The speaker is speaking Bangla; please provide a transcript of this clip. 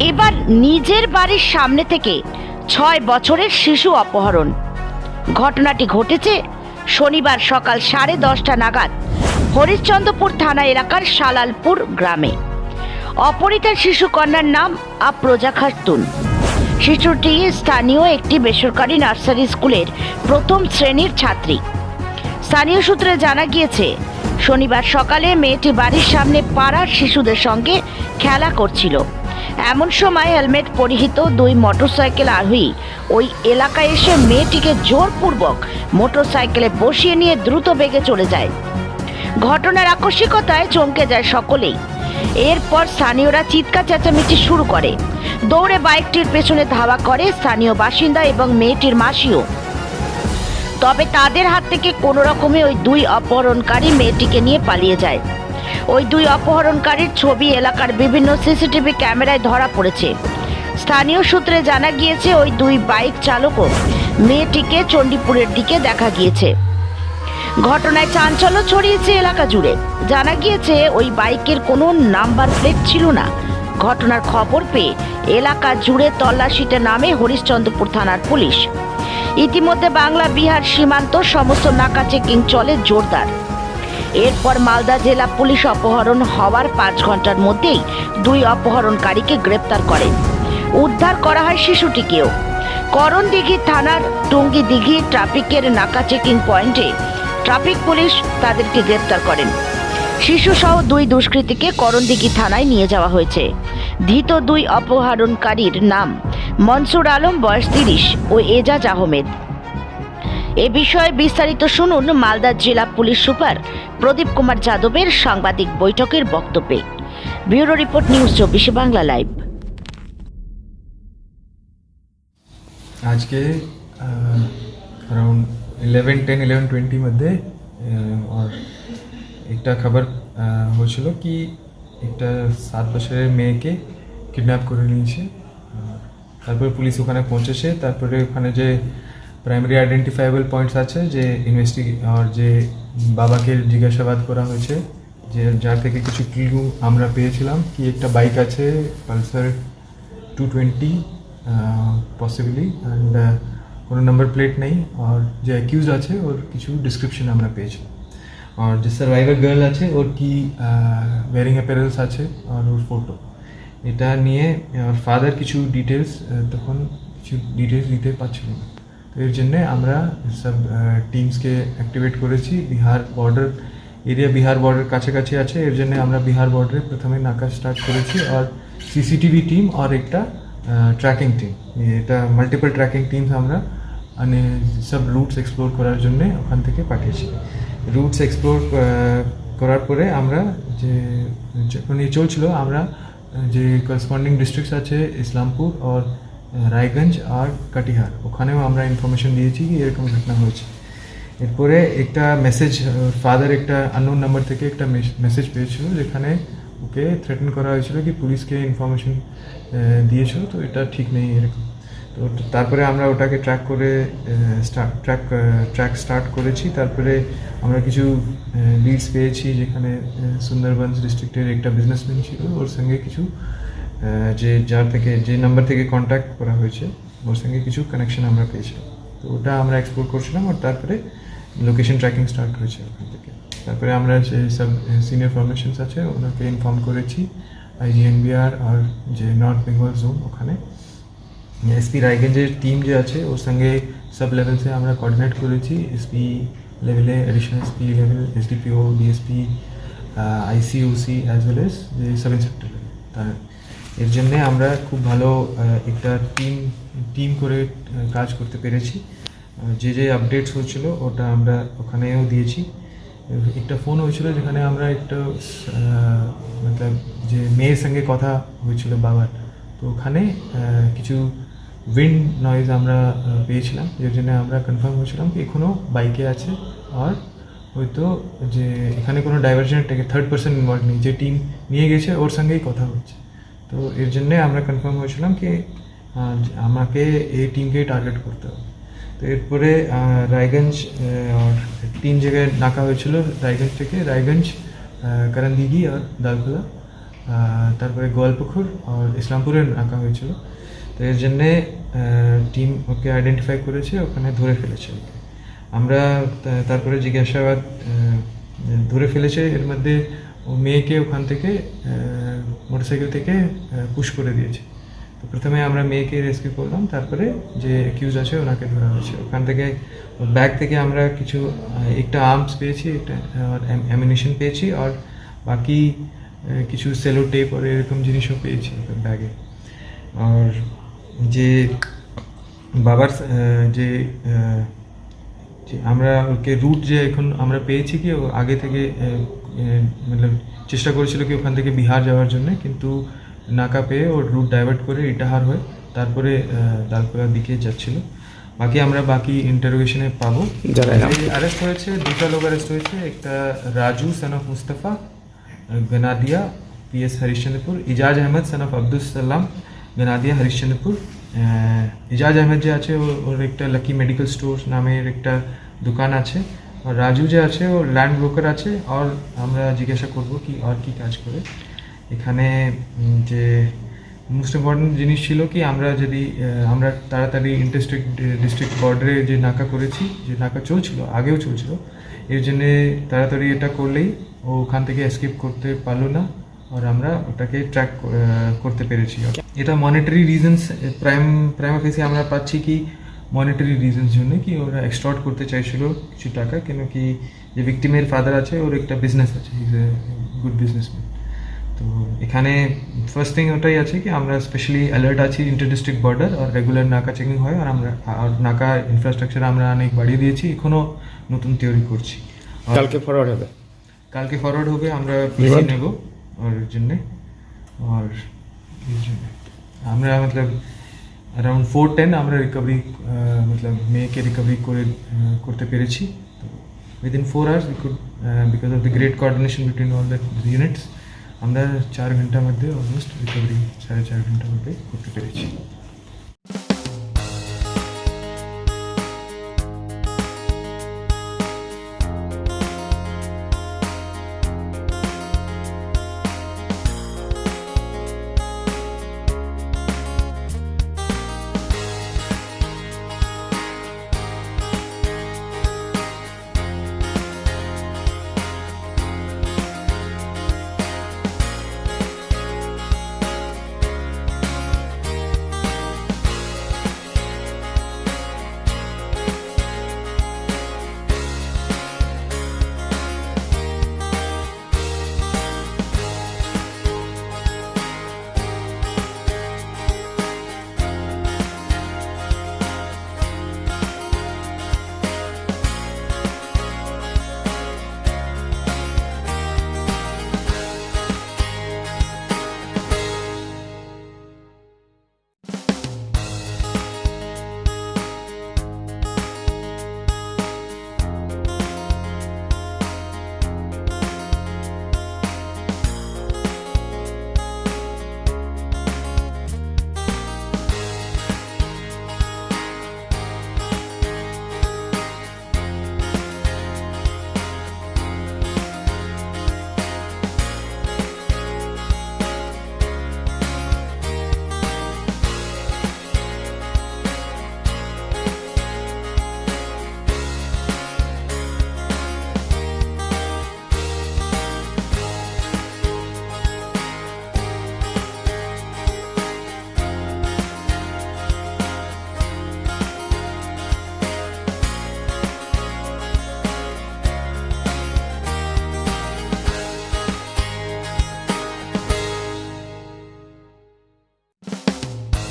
এবার নিজের বাড়ির সামনে থেকে ছয় বছরের শিশু অপহরণ। ঘটনাটি ঘটেছে শনিবার সকাল সাড়ে দশটা নাগাদ হরিশ্চন্দ্রপুর থানা এলাকার সালালপুর গ্রামে। অপহৃতার শিশু কন্যার নাম আপ্রজা খাতুন। শিশুটি স্থানীয় একটি বেসরকারি নার্সারি স্কুলের প্রথম শ্রেণির ছাত্রী। স্থানীয় সূত্রে জানা গিয়েছে, শনিবার সকালে মেয়েটি বাড়ির সামনে পাড়ার শিশুদের সঙ্গে খেলা করছিল। এমন সময় হেলমেট পরিহিত দুই মোটরসাইকেল আরোহী। ওই এলাকায় এসে মেয়েটিকে জোরপূর্বক মোটরসাইকেলে বসিয়ে নিয়ে দ্রুত বেগে চলে যায়। ঘটনার আকস্মিকতায় চমকে যায় সকলেই। এরপর স্থানীয়রা চিৎকার চেঁচামেচি শুরু করে। দৌড়ে বাইকটির পেছনে ধাওয়া করে স্থানীয় বাসিন্দা এবং মেয়েটির মাসিও। তবে তাদের হাত থেকে কোনো রকমে ওই দুই অপহরণকারী মেয়েটিকে নিয়ে পালিয়ে যায়। ওই দুই অপহরণকারীর ছবি এলাকার বিভিন্ন সিসিটিভি ক্যামেরায় ধরা পড়েছে। স্থানীয় সূত্রে জানা গিয়েছে, ওই দুই বাইক চালকও মেয়েটিকে চণ্ডীপুরের দিকে দেখা গিয়েছে। ঘটনায় চাঞ্চল্য ছড়িয়েছে এলাকা জুড়ে। জানা গিয়েছে, ওই বাইকের কোনো নাম্বার প্লেট ছিল না। ঘটনার খবর পেয়ে এলাকা জুড়ে তল্লাশিতে নামে হরিশ্চন্দ্রপুর থানার পুলিশ। ইতিমধ্যে বাংলা বিহার সীমান্ত সমস্ত নাকা চেকিং চলে জোরদার। এরপর মালদা জেলা পুলিশ অপহরণ হওয়ার পাঁচ ঘণ্টার মধ্যেই দুই অপহরণকারীকে গ্রেপ্তার করে উদ্ধার করা হয় শিশুটিকেও। করণদিঘি থানার টুঙ্গি দিঘি ট্রাফিকের নাকা চেকিং পয়েন্টে ট্রাফিক পুলিশ তাদেরকে গ্রেপ্তার করেন। শিশুসহ দুই দুষ্কৃতীকে করণদিঘি থানায় নিয়ে যাওয়া হয়েছে। ধৃত দুই অপহরণকারীর নাম মনসুর আলম, বয়স তিরিশ, ও এজাজ আহমেদ। এ বিষয়ে বিস্তারিত শুনুন মালদা জেলা পুলিশ সুপার প্রদীপ কুমার যাদবের সাংবাদিক বৈঠকের বক্তব্যে ব্যুরো রিপোর্ট নিউজ চব্বিশে বাংলা লাইভ আজকে around eleven ten eleven twenty मध्ये আহ, আর একটা খবর আহ, হয়েছিল কি একটা সাত বছরের মেয়েকে কিডন্যাপ করে নিয়েছে আর তারপরে পুলিশ ওখানে পৌঁছেছে তারপরে ওখানে যে প্রাইমারি আইডেন্টিফাইবল পয়েন্টস আছে যে ইনভেস্টি আর যে বাবাকে জিজ্ঞাসাবাদ করা হয়েছে, যে যার থেকে কিছু ক্লু আমরা পেয়েছিলাম, কি একটা বাইক আছে Pulsar two twenty possibly and কোনো নাম্বার প্লেট নেই, আর যে অ্যাকিউজ আছে, ওর কিছু ডিসক্রিপশন আমরা পেয়েছি। আর যে সার্ভাইভার গার্ল আছে, ওর কি ওয়ারিং অ্যাপারেলস আছে, আর ওর ফটো এটা নিয়ে ফাদার কিছু ডিটেলস তখন কিছু ডিটেলস দিতে পারছিল না। এর জন্যে আমরা সব টিমসকে অ্যাক্টিভেট করেছি। Bihar border area Bihar border কাছাকাছি আছে। এর জন্য আমরা বিহার বর্ডারে প্রথমে নাকা স্টার্ট করেছি। আর সিসিটিভি টিম আর একটা ট্র্যাকিং টিম এটা মাল্টিপল ট্র্যাকিং টিমস আমরা মানে সব রুটস এক্সপ্লোর করার জন্য ওখান থেকে পাঠিয়েছি। রুটস এক্সপ্লোর করার পরে আমরা যে যখন চলছিল আমরা যে করসপন্ডিং ডিস্ট্রিক্টস আছে, ইসলামপুর আর রায়গঞ্জ আর কাটিহার, ওখানেও আমরা ইনফরমেশন দিয়েছি কি এরকম ঘটনা হয়েছে। এরপরে একটা মেসেজ ফাদার একটা আননোন নাম্বার থেকে একটা মেসেজ পেয়েছিল যেখানে ওকে থ্রেটেন করা হয়েছিল কি পুলিশকে ইনফরমেশন দিয়েছিল, তো এটা ঠিক নেই এরকম। তো তারপরে আমরা ওটাকে ট্র্যাক করে স্টার্ট ট্র্যাক ট্র্যাক স্টার্ট করেছি। তারপরে আমরা কিছু লিডস পেয়েছি যেখানে সুন্দরবন ডিস্ট্রিক্টের একটা বিজনেসম্যান ছিল, ওর সঙ্গে কিছু যে যার থেকে, যে নাম্বার থেকে কন্ট্যাক্ট করা হয়েছে, ওর সঙ্গে কিছু কানেকশন আমরা পেয়েছিলাম। তো ওটা আমরা এক্সপ্লোর করছিলাম আর তারপরে লোকেশন ট্র্যাকিং স্টার্ট হয়েছে ওখান থেকে। তারপরে আমরা যে সব সিনিয়র ফরমেশনস আছে, ওনাকে ইনফর্ম করেছি আইজিএনবিআর আর যে নর্থ বেঙ্গল জোন ওখানে। এসপি রায়গঞ্জের টিম যে আছে, ওর সঙ্গে সব লেভেলসে আমরা কোঅর্ডিনেট করেছি। এসপি লেভেলে additional SP level SDPO DSP ICOC as well as যে সাব ইন্সপেক্টর তার এর জন্যে আমরা খুব ভালো একটা টিম টিম করে কাজ করতে পেরেছি। যে যে আপডেটস হচ্ছিল ওটা আমরা ওখানেও দিয়েছি। একটা ফোন হয়েছিল যেখানে আমরা একটা মতলব যে মেয়ের সঙ্গে কথা হয়েছিল বাবার। তো ওখানে কিছু উইন্ড নয়েজ আমরা পেয়েছিলাম এর জন্য আমরা কনফার্ম হয়েছিলাম কি এখনও বাইকে আছে। আর হয়তো যে এখানে কোনো ডাইভার্জন থার্ড পার্সন ইনভলভ নেই। যে টিম নিয়ে গেছে, ওর সঙ্গেই কথা হচ্ছে। তো এর জন্যে আমরা কনফার্ম হয়েছিলাম কি আমাকে এই টিমকেই টার্গেট করতে হবে। তো এরপরে রায়গঞ্জ তিন জায়গায় নাকা হয়েছিল রায়গঞ্জ থেকে রায়গঞ্জ আহ, করণদিঘি আর দালখোলা তারপরে গোয়ালপুকুর আর ইসলামপুরে নাকা হয়েছিল। তো এর জন্যে টিম ওকে আইডেন্টিফাই করেছে ওখানে ধরে ফেলেছে। আমরা তারপরে জিজ্ঞাসাবাদ ধরে ফেলেছে এর মধ্যে ও মেয়েকে ওখান থেকে মোটরসাইকেল থেকে পুশ করে দিয়েছে। তো প্রথমে আমরা মেয়েকে রেস্কিউ করলাম, তারপরে যে অ্যাকিউজ আছে ওনাকে ধরা হয়েছে। ওখান থেকে ব্যাগ থেকে আমরা কিছু একটা আর্মস পেয়েছি, একটা অ্যামিনেশন পেয়েছি, আর বাকি কিছু সেলো টেপ আর এরকম জিনিসও পেয়েছি ব্যাগে আর যে বাবার যে যে আমরা ওকে রুট যে এখন আমরা পেয়েছি কি, ও আগে থেকে আহ, চেষ্টা করেছিল কি ওখান থেকে বিহার যাওয়ার জন্য কিন্তু নাকা পেয়ে ওর রুট ডাইভার্ট করে ইটাহার হয়ে তারপরে আহ, দালকোলার দিকে যাচ্ছিল। বাকি আমরা বাকি ইন্টারোগেশনে পাবো। অ্যারেস্ট হয়েছে দুটা লোক অ্যারেস্ট হয়েছে একটা Raju son of Mustafa Ganadia P S Harishchandrapur Ijaz Ahmed son of Abdul Salam Ganadia Harishchandrapur. Ijaz Ahmed যে আছে ওর একটা লাকি মেডিকেল স্টোর নামের একটা দোকান আছে। রাজু যে আছে, ও ল্যান্ড ব্রোকার আছে, আর আমরা জিজ্ঞাসা করব কি, আর কি কাজ করে। এখানে যে মোস্ট ইম্পর্টেন্ট জিনিস ছিল কি, আমরা যদি আমরা তাড়াতাড়ি ইন্টারস্ট্রিক্ট ডিস্ট্রিক্ট বর্ডারে যে নাকা করেছি, যে নাকা চলছিল, আগেও চলছিল, এর জন্যে তাড়াতাড়ি এটা করলেই ও ওখান থেকে এসকেপ করতে পারল না, আর আমরা ওটাকে ট্র্যাক করতে পেরেছি। এটা মনিটারি রিজনস প্রাইম প্রাইম অফিসে আমরা পাচ্ছি কি মনিটারি রিজনস জন্য কি ওরা এক্সটর্ট করতে চাইছিল কিছু টাকা কেন কি যে ভিক্টিমের ফাদার আছে ওর একটা বিজনেস আছে ইজ এ গুড বিজনেসম্যান তো এখানে ফার্স্ট থিং ওটাই আছে কি আমরা স্পেশালি অ্যালার্ট আছি ইন্টার ডিস্ট্রিক্ট বর্ডার আর রেগুলার নাকা চেকিং হয় আর আমরা আর নাকা ইনফ্রাস্ট্রাকচার আমরা অনেক বাড়িয়ে দিয়েছি এখনও নতুন তৈরি করছি। কালকে ফরওয়ার্ড হবে? কালকে ফরওয়ার্ড হবে আমরা পিসি নেব ওর জন্যে আর আমরা মতলব অ্যারাউন্ড ফোর টেন আমরা রিকভারি মতলব মেয়েকে রিকভারি করে আহ, করতে পেরেছি। তো within four hours we could because of the great coordination between all the units আমরা চার ঘণ্টার মধ্যে অলমোস্ট রিকভারি সাড়ে চার ঘণ্টার মধ্যে করতে পেরেছি।